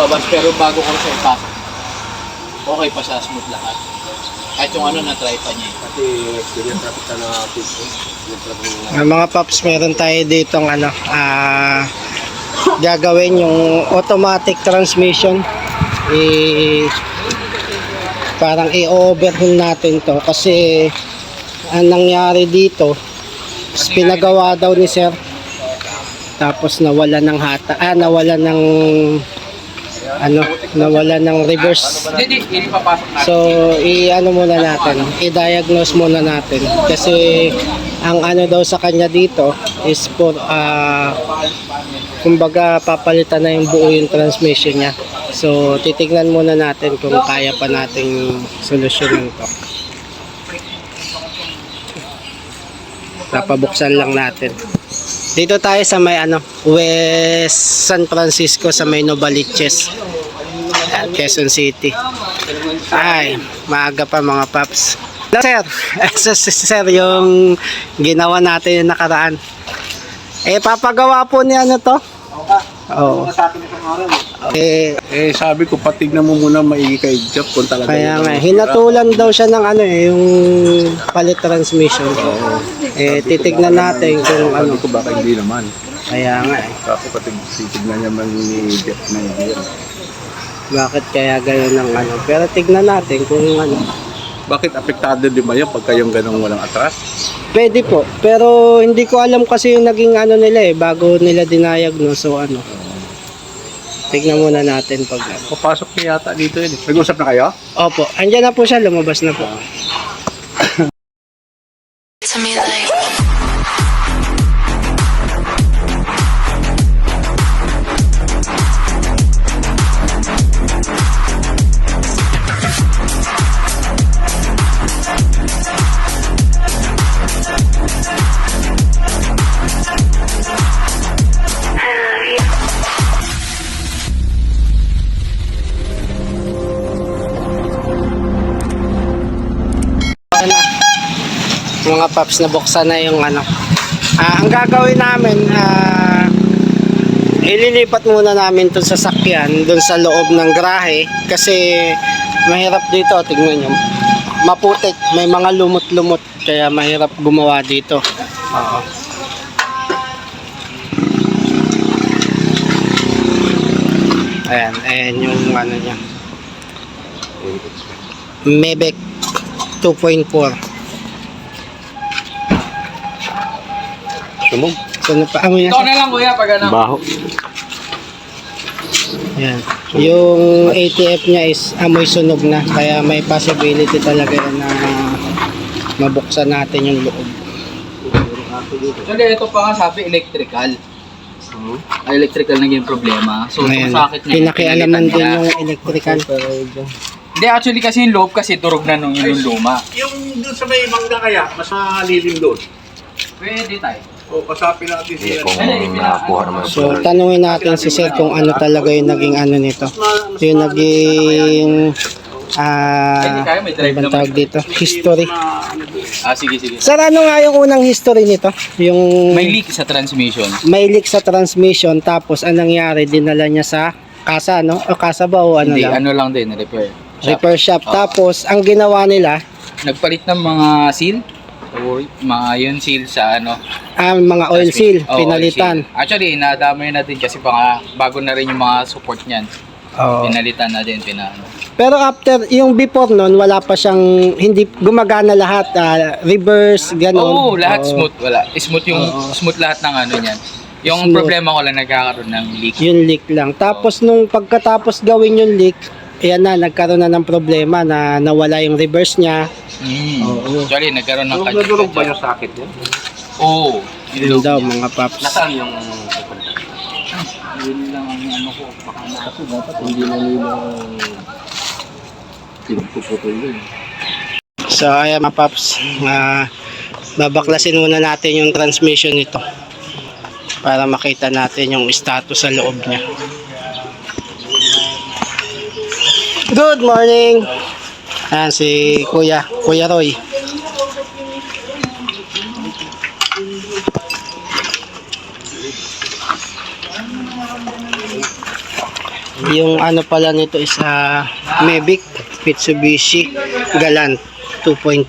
lumabas pero bago ko siya ipasok, okay pa siya, smooth lahat. Kahit yung ano na-try pa niya. Pati na piso. Pinatrapit na Ah, mga paps, meron tayo ditong ano, ah, gagawin yung automatic transmission. I, parang i-overhaul natin to kasi ang nangyari dito pinagawa daw ni sir tapos nawala ng hata ah nawala ng ano nawala ng reverse. So, i-ano muna natin, i-diagnose muna natin. Kasi, ang ano daw sa kanya dito is for, ah, kumbaga, papalitan na yung buo yung transmission niya. So, titignan muna natin kung kaya pa nating solusyonan to. Papabuksan lang natin. Dito tayo sa may ano, West San Francisco sa may Novaliches. Ayan, Quezon City. Ay, maaga pa mga paps. Hello, sir. Ito, sir, yung ginawa natin yung nakaraan. Eh, papagawa po ni ano to? Oo. Eh, Eh, sabi ko, patignan mo muna maigi kay Jeff kung talaga kaya yun nga, hinatulan daw siya ng ano eh, yung palit transmission. Eh, titignan natin kung ano. Ko, baka hindi naman. Kaya nga eh, Kasi patig titignan niya man ni Jeff na hindi yan. bakit kaya gano'n ng ano. Pero tignan natin kung ano. Bakit apektado din ba yan pagka yung ganong walang atras? Pwede po, pero hindi ko alam kasi yung naging ano nila eh, bago nila dinayagnos. So ano, tignan muna natin pag. Papasok niya yata dito yun. eh. Nag-usap na kayo? Opo, andyan na po siya, lumabas na po. Paps, nabuksan na yung ano. Ah, ang gagawin namin, ah, ililipat muna namin itong sasakyan dun sa loob ng garahe kasi mahirap dito, tignan nyo. Maputik, may mga lumot-lumot kaya mahirap gumawa dito. Oo. Ayan, ayan yung ano niya. Mebek 2.4. Sumog. So, napaamoy na siya. na lang kuya pag ano. Baho. Yan. Yung ATF niya is amoy sunog na. Kaya may possibility talaga yan na mabuksan natin yung loob. Actually, ito pa nga sabi, electrical. Ay, electrical na yung problema. So, yung sakit niya, pinakialaman din yung electrical. Hindi, actually kasi yung loob kasi durog na nung yung luma. Yung doon sa may mangga kaya, mas malilim doon. Pwede tayo. O, kasapin natin siya. nakakuha naman. So, tanungin natin si Sir kung ano talaga yung naging ano nito. Yung naging ah kaya, may drive ano bang naman. tawag dito? History. Ah, sige, sige. Sir, ano nga yung unang history nito? Yung May leak sa transmission. may leak sa transmission tapos anong nangyari dinala niya sa kasa no o kasa ba o ano Hindi, lang ano lang din, repair. Shop. repair shop Oo. tapos ang ginawa nila Nagpalit ng mga seal. Or mga yun seal sa ano. ah, mga oil seal Oo, oil pinalitan seal. Actually, nadamay na din kasi baka bago na rin yung mga support niyan. Oo. Pinalitan na din, pinano. pero after yung before noon wala pa siyang hindi gumagana lahat ah, reverse ganun Oo, lahat Oo. smooth. Wala. Smooth yung, Oo. smooth lahat ng ano niyan. Yung Smooth. problema ko lang nagkakaroon ng leak. yung leak lang tapos nung pagkatapos gawin yung leak ayan na nagkaroon na ng problema na nawala yung reverse niya Mm. Oo. Actually, nagkaroon ng Durog na durog ba yung sakit niya? Oo. yun loob daw niya. mga paps Nasaan yung... Yun lang ang ano ko. Baka na. Kasi dapat hindi na nila pinagpuputol yun. So ayan mga paps, ah, babaklasin muna natin yung transmission nito para makita natin yung status sa loob niya. Good morning! Ayan si Kuya, Kuya Roy. Yung ano pala nito is ah, Mavic Mitsubishi Galant 2.4.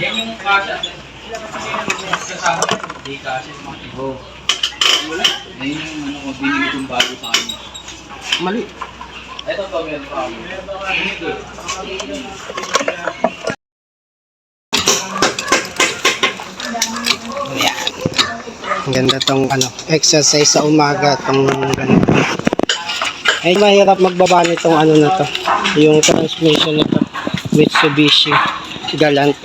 Yan yung kasha. Kasama. Hindi kasha. Wala. Yan yung ano ko binili kong bago sa kanya. Mali. Ito to, meron pa ako. Ayan. Ang Ganda tong ano, exercise sa umaga tong ganito. Ay mahirap magbaba nitong ano na to. Yung transmission nito. Mitsubishi Galant.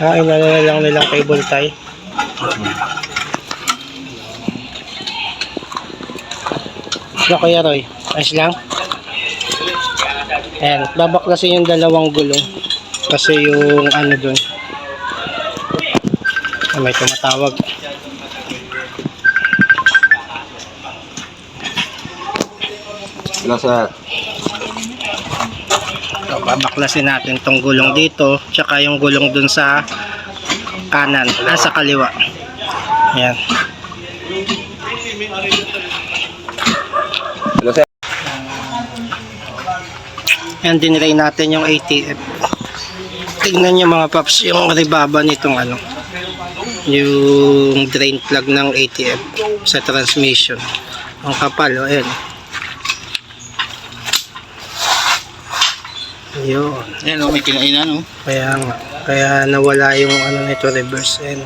Ah, inalala lang nilang cable tie. Ano kaya Roy? Ayos lang? Ayan, babaklasin yung dalawang gulong. Kasi yung ano dun. Ah, may tumatawag. Sa So, babaklasin natin tong gulong dito. Tsaka yung gulong dun sa kanan. Ah, sa kaliwa. Sa Ayan, dinray natin yung ATF. Tingnan nyo mga paps, yung ribaba nitong ano. Yung drain plug ng ATF sa transmission. Ang kapal, o ayan. Yun. Yan o, may kinainan o. Kaya nga. Kaya nawala yung ano nito reverse end.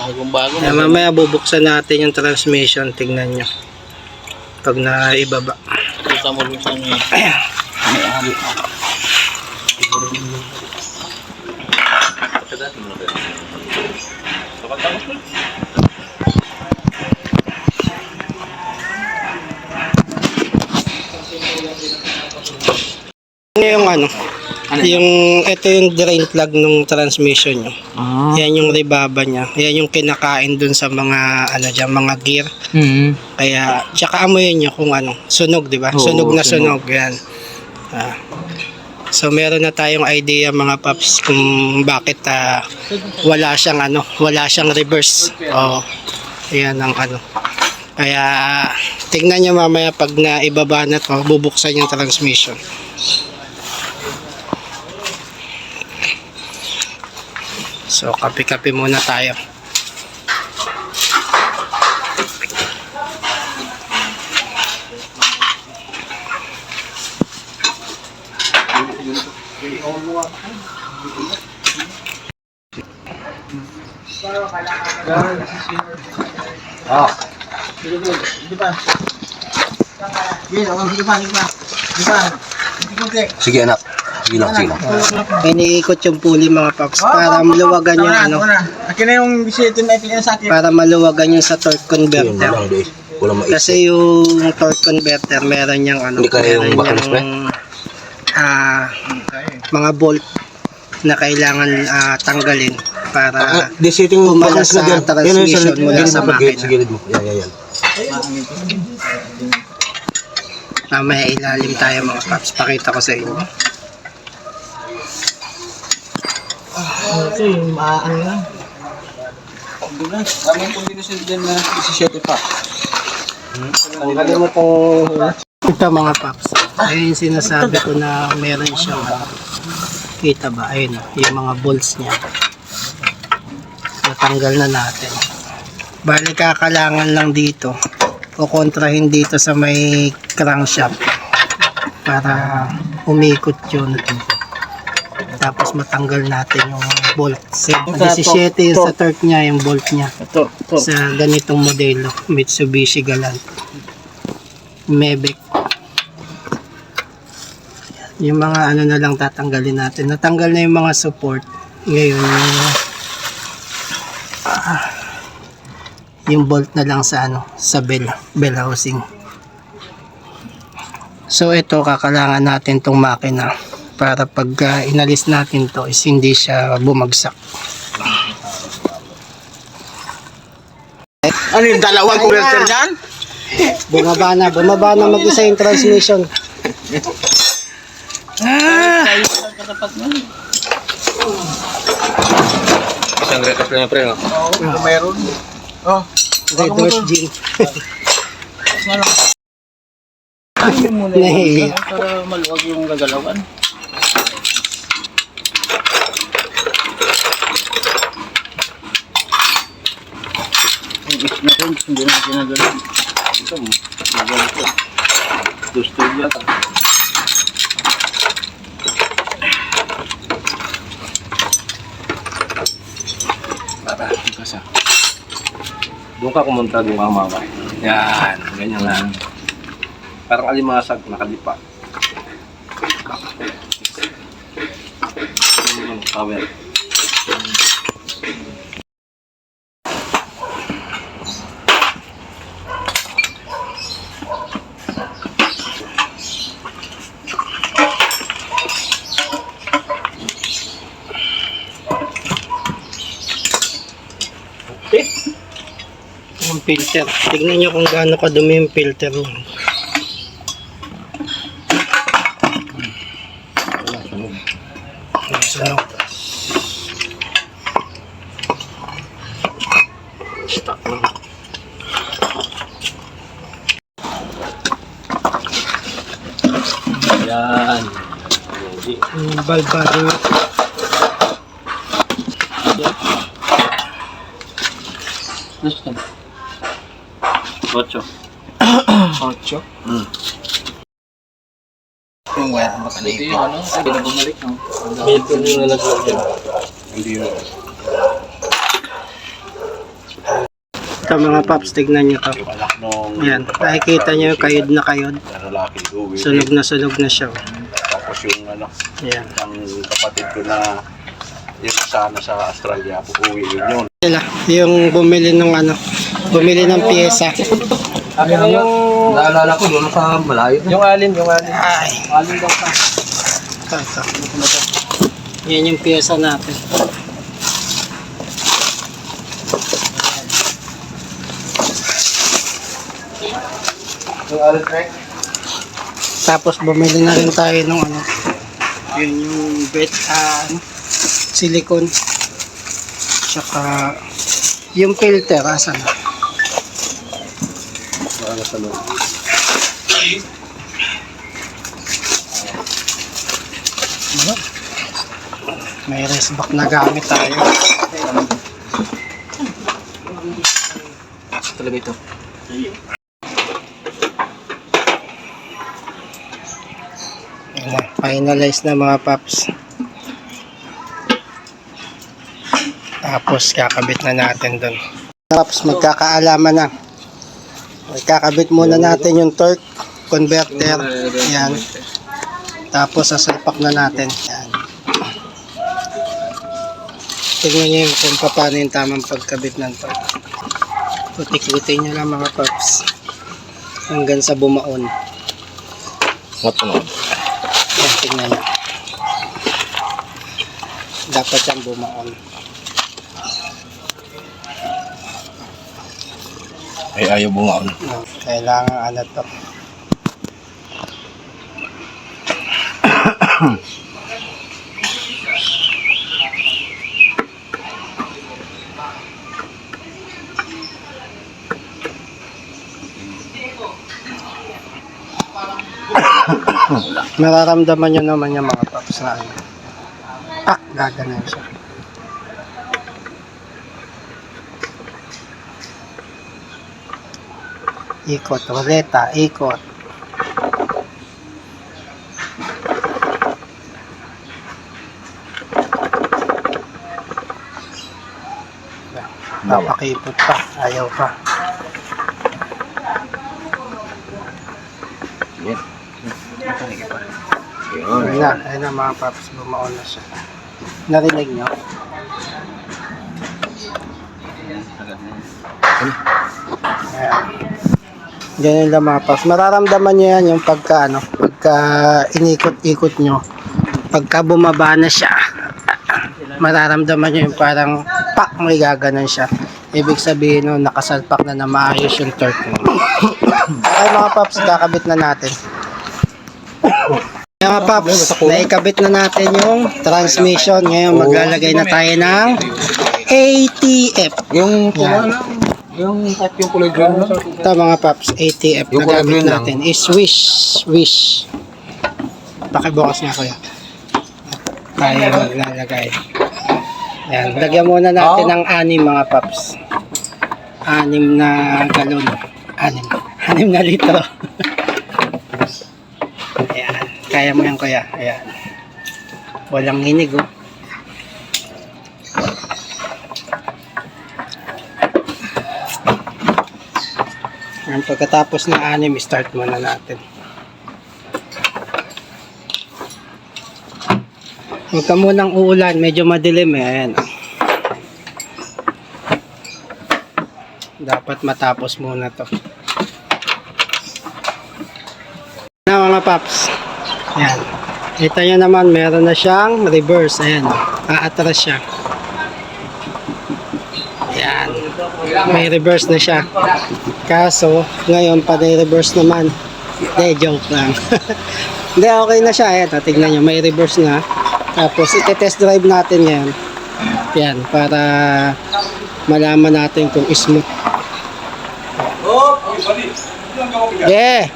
Bagong bago. Kaya mamaya bubuksan natin yung transmission. Tignan nyo. Pag naibaba. Kita mo rin sa may... Ayan. May ahali. Ano yung ano? Yung, ito yung drain plug ng transmission nyo. Ah. Yan yung ribaba niya. Yan yung kinakain dun sa mga, ano dyan, mga gear. Mm-hmm. Kaya, tsaka amoyin nyo kung ano, sunog, di ba? Oo, sunog na sunog. sunog, yan. Ah. So, meron na tayong idea mga paps kung bakit ah, wala siyang ano, wala siyang reverse. Oh, yan ang ano. Kaya, tingnan nyo mamaya pag naibaba na to, bubuksan yung transmission. So, kape-kape muna tayo. Ah, sige anak. Lang. Iniikot yung pulley mga paps para maluwagan yung ano, Akin na yung bisita na sa akin. para maluwagan yung sa torque converter. Kasi yung torque converter meron niyang ano, Hindi kaya yung meron bakalis pa? ah, mga bolt na kailangan ah, tanggalin para Ah, di sitting Pumalas na sa dyan. transmission Yan, yan, mula yan, sa makina. Sa gilid mo. Yan, yan, yan. mamaya ilalim tayo mga paps. Pakita ko sa inyo. Ito yung maano lang. Tamang kombinasyon dyan na 17 pa. Tanggalin mo tong ito mga paps. Ayun yung sinasabi ko na meron siyang ano. Kita ba? Ayun, yung mga bolts niya. Natanggal na natin. Bali kakalangan lang dito. O kontrahin dito sa may crankshaft para umikot yun. Tapos matanggal natin yung bolt. Sa 17 yung sa torque niya, yung bolt niya. Ito, ito. sa ganitong modelo Mitsubishi Galant. Mavic. Yung mga ano na lang tatanggalin natin. Natanggal na yung mga support. Ngayon yung ah, yung bolt na lang sa ano sa bell bell housing. So ito kakalangan natin tong makina para pag ah, inalis natin to is hindi siya bumagsak Ano yung dalawang converter niyan? Bumaba na, bumaba na mag-isa yung transmission. mo. Isang rekas lang yung pre, no? Oo, kung meron. Oh, Red Horse Gin. Yun. Para maluwag yung gagalawan. Rin, hindi na ko. Gusto kasa. Doon ka kumunta, mama. Yan, ganyan lang. Parang alimasag, nakalipa. Yung filter. Tignan nyo kung gaano kadumi yung filter niya. Sunog. Yan. Yung valve body niya. Ocho. Ocho. yung wire mo Ito yung ano, hindi na bumalik. No? May pwede na naglag yan. Hindi na. Ito mga paps, tignan nyo to. Yung. Yan, nakikita nyo yung kayod na kayod. na. Sunog na sunog na siya. Tapos yung ano, Yan. ang kapatid ko na yung sana sa Australia, uuwi yun yun. Sila, yung bumili ng ano, bumili ng pyesa. Ano yung... Naalala ko doon sa malayo. Yung alin, yung alin. Ay, Alin daw ka. ito, ito. Yan yung pyesa natin. Yung alin, pre. Tapos bumili na rin tayo ng ano, yun yung bed, ah, silicone. Tsaka, yung filter, asan na? Sa loob. Ano? May rest back na gamit tayo. Talaga ito. Finalize na mga paps. Tapos kakabit na natin doon. Paps, magkakaalaman na. Magkakabit muna natin yung torque converter. Yan. Tapos sasalpak na natin. Yan. Tignan nyo yung kung paano yung tamang pagkabit ng torque. Putik-putin nyo lang mga paps. Hanggang sa bumaon. What ano? Yan, tingnan nyo. Dapat siyang bumaon. Ay, ayaw bumaon. Kailangan ano to. Nararamdaman nyo naman yung mga paps na ano. Ah, gaganan siya. Ikot, ruleta, ikot. Napakipot pa, ayaw pa. Ayun na, ayun na mga paps, bumaon na siya. Narinig nyo? Ayan. Ganyan lang mga paps. Mararamdaman nyo yan yung pagka, ano, pagka inikot-ikot nyo. Pagka bumaba na siya, mararamdaman nyo yung parang pak, may gaganon siya. Ibig sabihin no, nakasalpak na na maayos yung torque mo. okay mga paps, kakabit na natin. Mga paps, naikabit na natin yung transmission. Ngayon maglalagay na tayo ng ATF. Yung Yan. Yung at yung kulay green lang. Ito mga paps, ATF Yung na kulay gamit green lang. natin is wish, wish. Pakibukas nga kuya. Tayo maglalagay. Yan, lagyan muna natin Oh. ng anim mga paps. Anim na galon. Anim. Anim na litro. Ayan. Kaya mo yan kuya. Ayan. Walang hinig oh. Ayan, pagkatapos ng anim, start muna natin. Huwag ka munang uulan, medyo madilim eh. Ayan. Dapat matapos muna to. Na mga paps. Ayan. Kita nyo naman, meron na siyang reverse. Ayan. Aatras siya. Ayan. May reverse na siya. Kaso, ngayon pa reverse naman. Hindi, joke lang. Hindi, okay na siya. Ayan, tignan nyo, may reverse na. Tapos, ite-test drive natin yan. Yan, para malaman natin kung smooth. Yeah!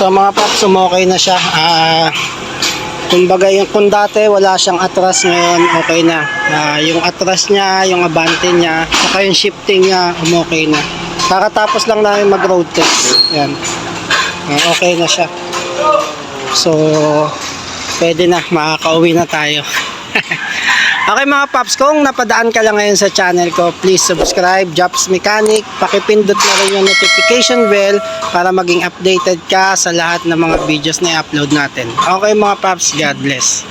So mga paps, umokay na siya. Ah, kumbaga yung kung dati wala siyang atras ngayon, okay na. Ah, yung atras niya, yung abante niya, saka yung shifting niya, umokay na. Kakatapos lang namin mag road test. Yan. Ah, okay na siya. So, pwede na, makakauwi na tayo. okay mga paps, kung napadaan ka lang ngayon sa channel ko, please subscribe, Jobs Mechanic, pakipindot na rin yung notification bell para maging updated ka sa lahat ng mga videos na i-upload natin. Okay mga paps, God bless.